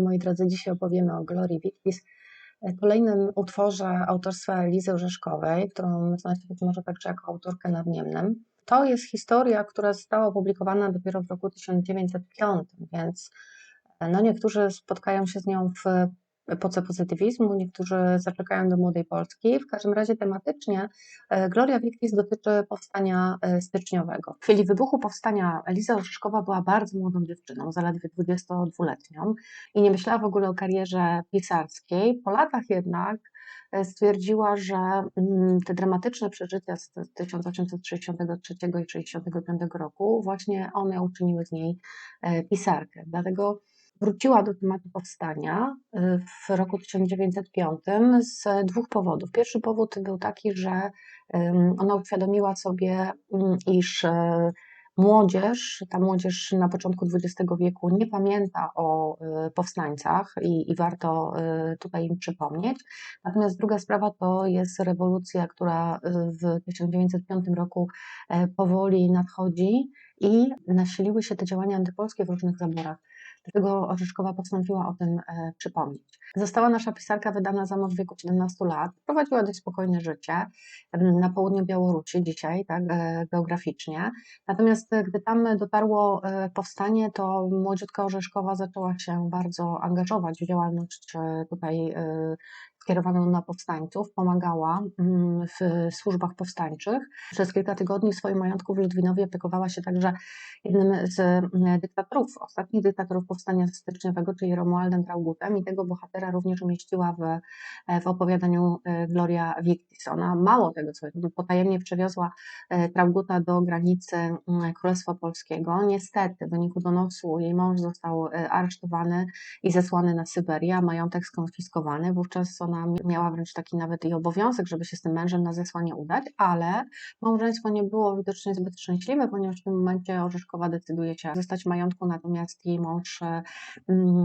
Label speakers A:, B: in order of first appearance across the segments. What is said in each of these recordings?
A: Moi drodzy, dzisiaj opowiemy o Glorii Victis, kolejnym utworze autorstwa Elizy Orzeszkowej, którą być może także jako autorkę nadniemnym. To jest historia, która została opublikowana dopiero w roku 1905, więc no niektórzy spotkają się z nią w epoce pozytywizmu, niektórzy zaczekają do Młodej Polski. W każdym razie tematycznie e, Gloria Victis dotyczy powstania e, styczniowego. W chwili wybuchu powstania Eliza Orzeszkowa była bardzo młodą dziewczyną, zaledwie 22-letnią i nie myślała w ogóle o karierze pisarskiej. Po latach jednak e, stwierdziła, że mm, te dramatyczne przeżycia z 1863 i 1965 roku właśnie one uczyniły z niej pisarkę. Dlatego wróciła do tematu powstania y, w roku 1905 z dwóch powodów. Pierwszy powód był taki, że ona uświadomiła sobie, mm, iż e, młodzież, ta młodzież na początku XX wieku nie pamięta o y, powstańcach i, i, warto y, tutaj im przypomnieć. Natomiast druga sprawa to jest rewolucja, która w 1905 roku e, powoli nadchodzi i nasiliły się te działania antypolskie w różnych zaborach. Dlatego Orzeszkowa postanowiła o tym e, przypomnieć. Została nasza pisarka wydana za mąż w wieku 17 lat. Prowadziła dość spokojne życie na południu Białorusi dzisiaj, tak, e, geograficznie. Natomiast e, gdy tam dotarło powstanie, to młodziutka Orzeszkowa zaczęła się bardzo angażować w działalność tutaj skierowaną na powstańców, pomagała mm, w służbach powstańczych. Przez kilka tygodni w swoim majątku w Ludwinowie opiekowała się także jednym z mm, dyktatorów, ostatnich dyktatorów powstania styczniowego, czyli Romualdem Traugutem i tego bohatera również umieściła w, w opowiadaniu e, Gloria Victis. Ona mało tego, co potajemnie przewiozła e, Trauguta do granicy mm, Królestwa Polskiego. Niestety w wyniku donosu jej mąż został aresztowany i zesłany na Syberię, a majątek skonfiskowany. Wówczas ona ona miała wręcz taki nawet i obowiązek, żeby się z tym mężem na zesłanie udać, ale małżeństwo nie było widocznie zbyt szczęśliwe, ponieważ w tym momencie Orzeszkowa decyduje się zostać majątku, natomiast jej mąż mm,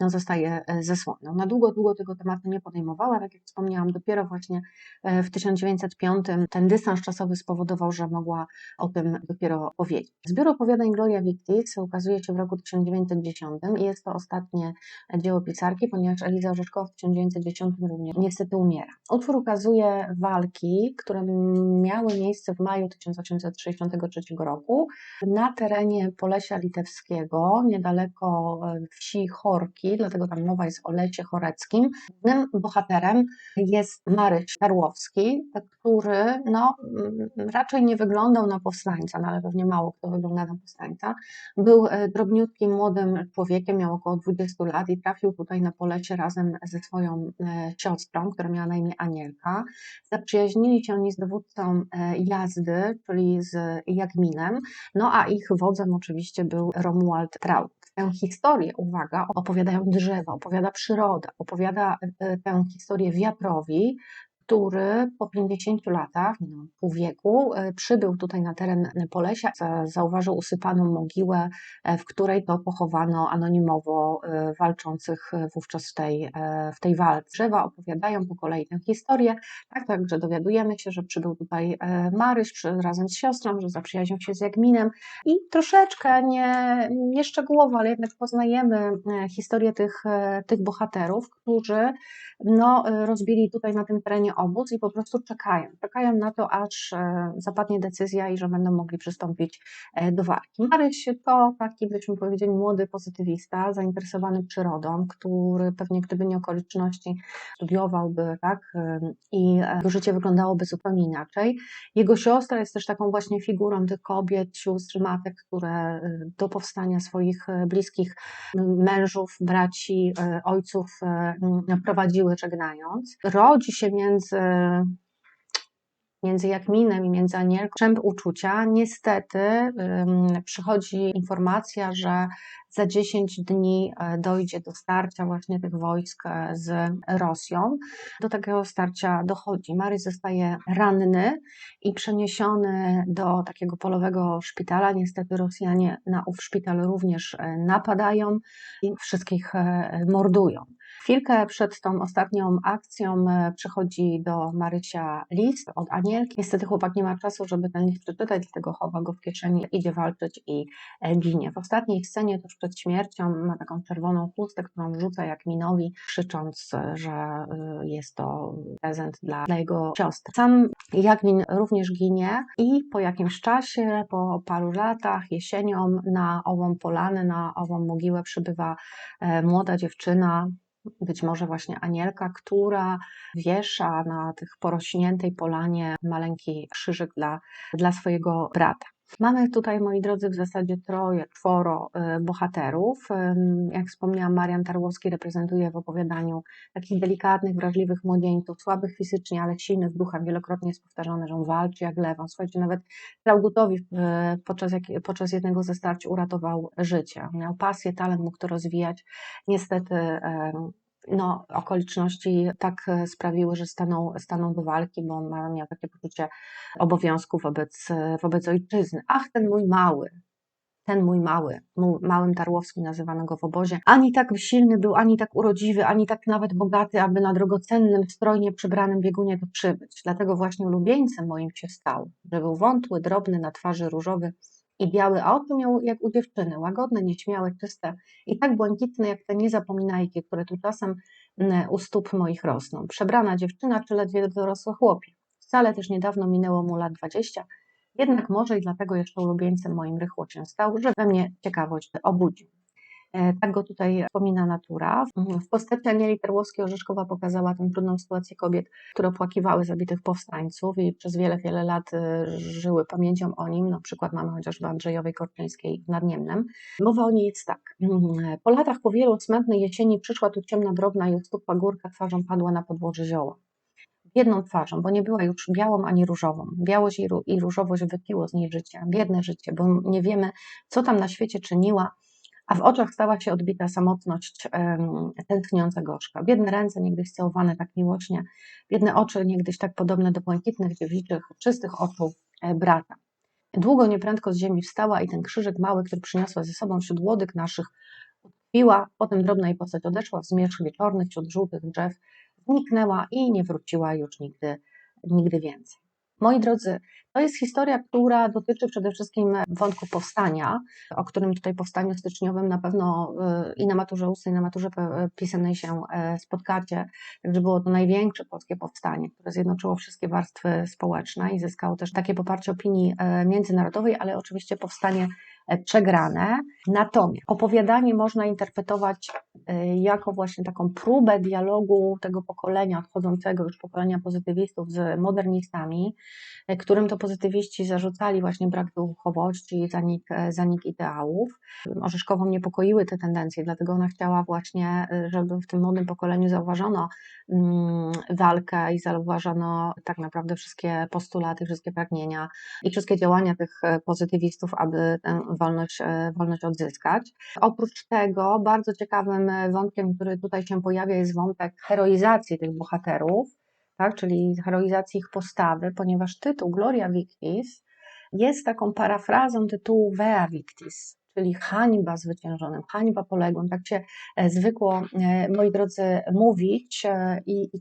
A: no, zostaje e, zesłany. Na długo, długo tego tematu nie podejmowała, tak jak wspomniałam, dopiero właśnie e, w 1905 ten dystans czasowy spowodował, że mogła o tym dopiero powiedzieć. Zbiór opowiadań Gloria Victis ukazuje się w roku 1910 i jest to ostatnie dzieło pisarki, ponieważ Eliza Orzeszkowa w 1910 niestety umiera. Utwór ukazuje walki, które miały miejsce w maju 1863 roku na terenie Polesia Litewskiego, niedaleko e, wsi Chorki, dlatego tam mowa jest o lecie choreckim. Głównym bohaterem jest Maryś Karłowski, który no, mm, raczej nie wyglądał na powstańca, no, ale pewnie mało kto wygląda na powstańca. Był e, drobniutkim, młodym człowiekiem, miał około 20 lat i trafił tutaj na Polecie razem ze swoją e, siostrą, która miała na imię Anielka. Zaprzyjaźnili się oni z dowódcą e, jazdy, czyli z Jagminem, no a ich wodzem oczywiście był Romuald Traut. Tę historię, uwaga, opowiadają drzewa, opowiada przyroda, opowiada e, tę historię wiatrowi, który po 50 latach, pół wieku, e, przybył tutaj na teren Polesia, zauważył usypaną mogiłę, e, w której to pochowano anonimowo e, walczących wówczas w tej, w tej walce. Drzewa opowiadają po kolei tę historię, tak, także dowiadujemy się, że przybył tutaj Maryś razem z siostrą, że zaprzyjaźnił się z Jagminem i troszeczkę nie, nie szczegółowo, ale jednak poznajemy historię tych, tych bohaterów, którzy no, rozbili tutaj na tym terenie obóz i po prostu czekają. Czekają na to, aż e, zapadnie decyzja i że będą mogli przystąpić e, do walki. Maryś to taki, byśmy powiedzieli, młody pozytywista, zainteresowany przyrodą, który pewnie gdyby nie okoliczności studiowałby, tak, e, i jego życie wyglądałoby zupełnie inaczej. Jego siostra jest też taką właśnie figurą tych kobiet, sióstr, matek, które do powstania swoich bliskich mężów, braci, ojców prowadziły żegnając. Rodzi się między między, między Jakminem i między Anielką uczucia. Niestety przychodzi informacja, że za 10 dni e, dojdzie do starcia właśnie tych wojsk e, z Rosją. Do takiego starcia dochodzi. Maryś zostaje ranny i przeniesiony do takiego polowego szpitala. Niestety Rosjanie na ów szpital również e, napadają i wszystkich mordują. Chwilkę przed tą ostatnią akcją e, przychodzi do Marysia list od Anielki. Niestety chłopak nie ma czasu, żeby ten list przeczytać, dlatego chowa go w kieszeni, idzie walczyć i e, ginie. W ostatniej scenie, tuż przed śmiercią, ma taką czerwoną chustę, którą rzuca jak minowi, krzycząc, e, że jest to prezent dla, dla jego siostry. Sam Jagmin również ginie i po jakimś czasie, po paru latach, jesienią na ową polanę, na ową mogiłę przybywa młoda dziewczyna, być może właśnie Anielka, która wiesza na tych porośniętej polanie maleńki krzyżyk dla, dla swojego brata. Mamy tutaj, moi drodzy, w zasadzie troje, czworo y, bohaterów. Jak wspomniałam, Marian Tarłowski reprezentuje w opowiadaniu takich delikatnych, wrażliwych młodzieńców, słabych fizycznie, ale silnych duchem. Wielokrotnie jest powtarzane, że on walczy jak lewa. Słuchajcie, nawet Traugutowi podczas, podczas jednego ze starć uratował życie. Miał pasję, talent, mógł to rozwijać. Niestety no, okoliczności tak e, sprawiły, że stanął, stanął do walki, bo on miał takie poczucie obowiązku wobec, e, wobec ojczyzny. Ach, ten mój mały, ten mój mały, małym Tarłowskim nazywano go w obozie, ani tak silny był, ani tak urodziwy, ani tak nawet bogaty, aby na drogocennym, strojnie przybranym biegunie tu przybyć. Dlatego właśnie ulubieńcem moim się stał, że był wątły, drobny, na twarzy różowy, i biały, oczy miał jak u dziewczyny, łagodne, nieśmiałe, czyste i tak błękitne jak te niezapominajki, które tu czasem mm, u stóp moich rosną. Przebrana dziewczyna czy ledwie dorosły chłopiec. Wcale też niedawno minęło mu lat dwadzieścia, jednak może i dlatego jeszcze ulubieńcem moim rychło się stał, że we mnie ciekawość obudził. E, tak go tutaj wspomina natura. W postaci Anieli Terłowskiej-Orzeszkowa pokazała tę trudną sytuację kobiet, które opłakiwały zabitych powstańców i przez wiele, wiele lat e, żyły pamięcią o nim. Na przykład mamy chociażby Andrzejowej Korczyńskiej nad Niemnem. Mowa o niej jest tak. Po latach, po wielu smętnej jesieni przyszła tu ciemna, drobna i ustukła górka, twarzą padła na podłoże zioła biedną twarzą, bo nie była już białą ani różową. Białość i różowość wypiło z niej życie, biedne życie, bo nie wiemy, co tam na świecie czyniła a w oczach stała się odbita samotność tętniąca gorzka. Biedne ręce, niegdyś całowane tak miłośnie, biedne oczy, niegdyś tak podobne do błękitnych, dziewiczych, czystych oczu e, brata. Długo, nieprędko z ziemi wstała i ten krzyżyk mały, który przyniosła ze sobą wśród łodyg naszych, utkwiła, potem drobna jej postać odeszła w zmierzch wieczorny wśród żółtych drzew, zniknęła i nie wróciła już nigdy, nigdy więcej. Moi drodzy, to jest historia, która dotyczy przede wszystkim wątku powstania, o którym tutaj powstaniu styczniowym na pewno y, i na maturze ustnej, i na maturze pisemnej się e, spotkacie. Także było to największe polskie powstanie, które zjednoczyło wszystkie warstwy społeczne i zyskało też takie poparcie opinii międzynarodowej, ale oczywiście powstanie przegrane. Natomiast opowiadanie można interpretować e, jako właśnie taką próbę dialogu tego pokolenia odchodzącego już pokolenia pozytywistów z modernistami, e, którym to pozytywiści zarzucali właśnie brak duchowości, zanik, zanik ideałów. Orzeszkową niepokoiły te tendencje, dlatego ona chciała właśnie, żeby w tym młodym pokoleniu zauważono mm, walkę i zauważono tak naprawdę wszystkie postulaty, wszystkie pragnienia i wszystkie działania tych pozytywistów, aby wolność, e, wolność odzyskać. Oprócz tego bardzo ciekawym e, wątkiem, który tutaj się pojawia, jest wątek heroizacji tych bohaterów, tak, czyli heroizacji ich postawy, ponieważ tytuł Gloria Victis jest taką parafrazą tytułu Vea Victis, czyli hańba zwyciężonym, hańba poległym. Tak się e, zwykło, moi drodzy, mówić i, i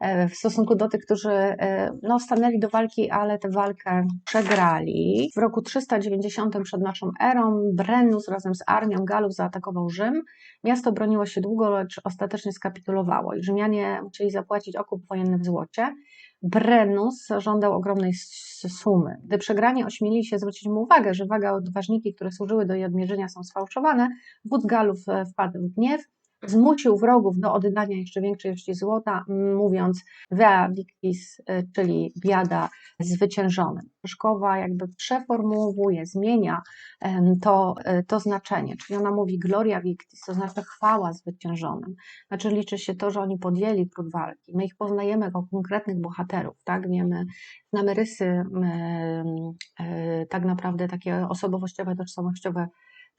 A: E, w stosunku do tych, którzy e, no, stanęli do walki, ale tę walkę przegrali. W roku 390 przed naszą erą Brennus razem z armią Galów zaatakował Rzym. Miasto broniło się długo, lecz ostatecznie skapitulowało i Rzymianie musieli zapłacić okup wojenny w złocie. Brennus żądał ogromnej sumy. Gdy przegrani ośmielili się zwrócić mu uwagę, że waga odważniki, które służyły do jej odmierzenia są sfałszowane, wódz Galów e, wpadł w gniew zmusił wrogów do oddania jeszcze większej ilości złota, mówiąc Vea Victis, y, czyli biada zwyciężonym. Szkoła jakby przeformułowuje, zmienia to, y, to znaczenie, czyli ona mówi Gloria Victis, to znaczy chwała zwyciężonym. Znaczy liczy się to, że oni podjęli trud walki. My ich poznajemy jako konkretnych bohaterów, tak? Wiemy, znamy rysy, tak naprawdę takie osobowościowe, tożsamościowe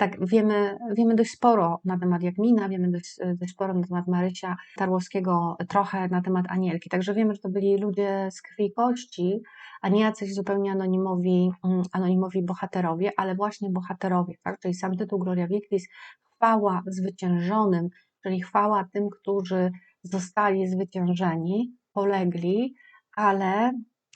A: tak, wiemy, wiemy dość sporo na temat Jagmina, wiemy dość, dość sporo na temat Marysia Tarłowskiego, trochę na temat Anielki. Także wiemy, że to byli ludzie z krwi i kości, a nie jacyś zupełnie anonimowi, mm, anonimowi bohaterowie, ale właśnie bohaterowie, tak? czyli sam tytuł Gloria Victis, chwała zwyciężonym, czyli chwała tym, którzy zostali zwyciężeni, polegli, ale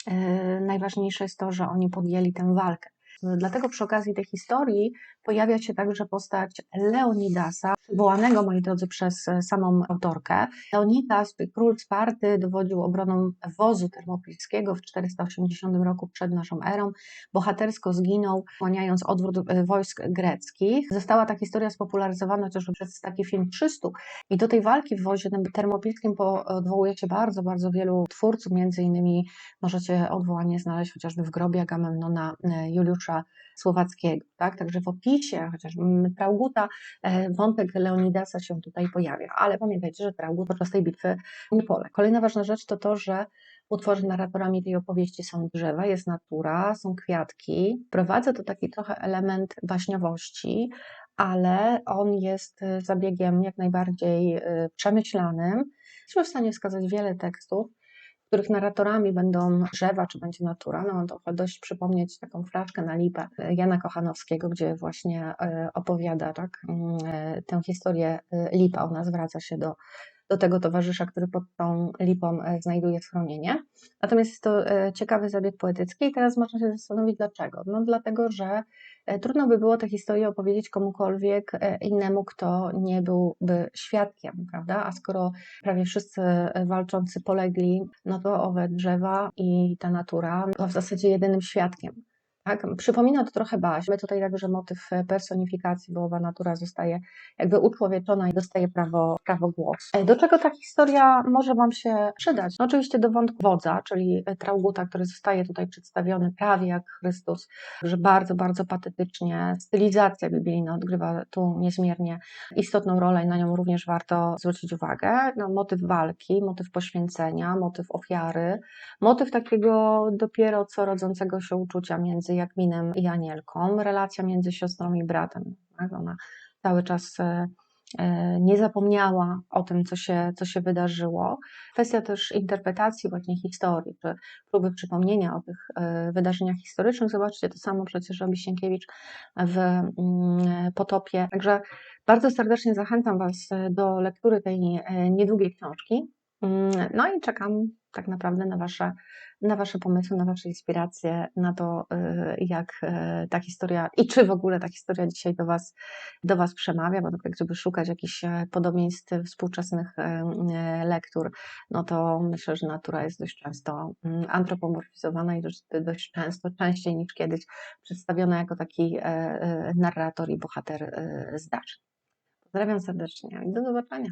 A: e, najważniejsze jest to, że oni podjęli tę walkę. Dlatego przy okazji tej historii pojawia się także postać Leonidasa, przywołanego, moi drodzy, przez e, samą autorkę. Leonidas, król Sparty, dowodził obroną wozu termopilskiego w 480 roku przed naszą erą. Bohatersko zginął, kłaniając odwrót e, wojsk greckich. Została ta historia spopularyzowana chociażby przez taki film 300. I do tej walki w wozie termopilskim odwołuje się bardzo, bardzo wielu twórców, między innymi możecie odwołanie znaleźć chociażby w grobie Agamemnona e, Juliusza Słowackiego. Tak? Także w opisie chociażby Trauguta wątek Leonidasa się tutaj pojawia. Ale pamiętajcie, że Traugud podczas tej bitwy nie pole. Kolejna ważna rzecz to to, że utworzy narratorami tej opowieści są drzewa, jest natura, są kwiatki. Prowadza to taki trochę element baśniowości, ale on jest zabiegiem jak najbardziej y, przemyślanym. Jesteśmy w stanie wskazać wiele tekstów, których narratorami będą drzewa, czy będzie natura. No to dość przypomnieć taką flaszkę na lipę Jana Kochanowskiego, gdzie właśnie e, opowiada tak, mm, e, tę historię e, lipa. Ona zwraca się do do tego towarzysza, który pod tą lipą znajduje schronienie. Natomiast jest to ciekawy zabieg poetycki i teraz można się zastanowić dlaczego. No dlatego, że E, trudno by było tę historię opowiedzieć komukolwiek e, innemu, kto nie byłby świadkiem, prawda? A skoro prawie wszyscy e, walczący polegli, no to owe drzewa i ta natura była w zasadzie jedynym świadkiem. Tak? Przypomina to trochę baś. My tutaj także motyw personifikacji, bo owa natura zostaje jakby uczłowieczona i dostaje prawo, prawo głosu. Do czego ta historia może Wam się przydać? No oczywiście do wątku wodza, czyli Trauguta, który zostaje tutaj przedstawiony prawie jak Chrystus, że bardzo, bardzo patetycznie. Stylizacja biblijna odgrywa tu niezmiernie istotną rolę i na nią również warto zwrócić uwagę. No, motyw walki, motyw poświęcenia, motyw ofiary, motyw takiego dopiero co rodzącego się uczucia między Jakminem i Anielką, relacja między siostrą i bratem. Tak? Ona cały czas e, e, nie zapomniała o tym, co się, co się wydarzyło. Kwestia też interpretacji właśnie historii, czy próby przypomnienia o tych e, wydarzeniach historycznych. Zobaczcie, to samo przecież robi Sienkiewicz w mm, Potopie. Także bardzo serdecznie zachęcam Was do lektury tej niedługiej książki. Mm, no i czekam tak naprawdę na Wasze, na wasze pomysły, na Wasze inspiracje, na to, y, jak y, ta historia i czy w ogóle ta historia dzisiaj do Was, do was przemawia, bo tak, żeby szukać jakichś e, podobieństw współczesnych e, e, lektur, no to myślę, że natura jest dość często mm, antropomorfizowana i dość, dość często, częściej niż kiedyś przedstawiona jako taki narrator i bohater zdarzeń. Pozdrawiam serdecznie i do zobaczenia.